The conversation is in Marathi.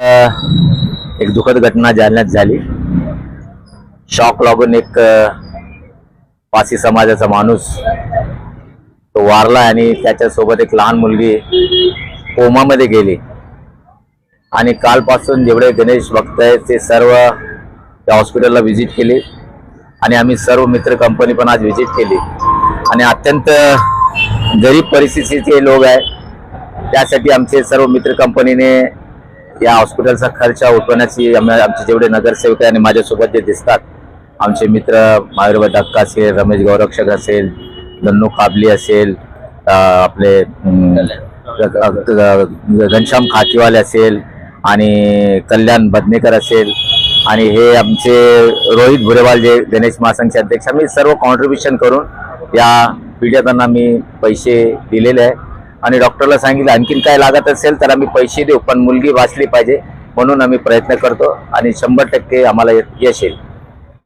एक दुःखद घटना जालन्यात झाली. शॉक लागून एक पासी समाजाचा माणूस तो वारला आणि त्याच्यासोबत एक लहान मुलगी कोमामध्ये गेली. आणि कालपासून जेवढे गणेश भक्त आहेत ते सर्व त्या हॉस्पिटलला व्हिजिट केली. आणि आम्ही सर्व मित्र कंपनी पण आज व्हिजिट केली. आणि अत्यंत गरीब परिस्थितीचे लोक आहे त्यासाठी आमचे सर्व मित्र कंपनीने या हॉस्पिटलचा खर्च उठवण्याची आमचे जेवढे नगरसेवक आहे आणि माझ्यासोबत जे दिसतात आमचे मित्र महावीर अक्का असेल रमेश गौरक्षक असेल दन्नू काबली असेल आपले घनश्याम खाकीवाले असेल आणि कल्याण बदनेकर असेल आणि हे आमचे रोहित भुरेवाल जे गणेश महासंघचे अध्यक्ष आम्ही सर्व कॉन्ट्रीब्युशन करून या पीडितांना मी पैसे दिलेले आहे आणि डॉक्टरला सांगितलं आणखीन काय लागत असेल तर आम्ही पैसे देऊ पण मुलगी वाचली पाहिजे म्हणून आम्ही प्रयत्न करतो आणि शंभर टक्के आम्हाला यश येईल.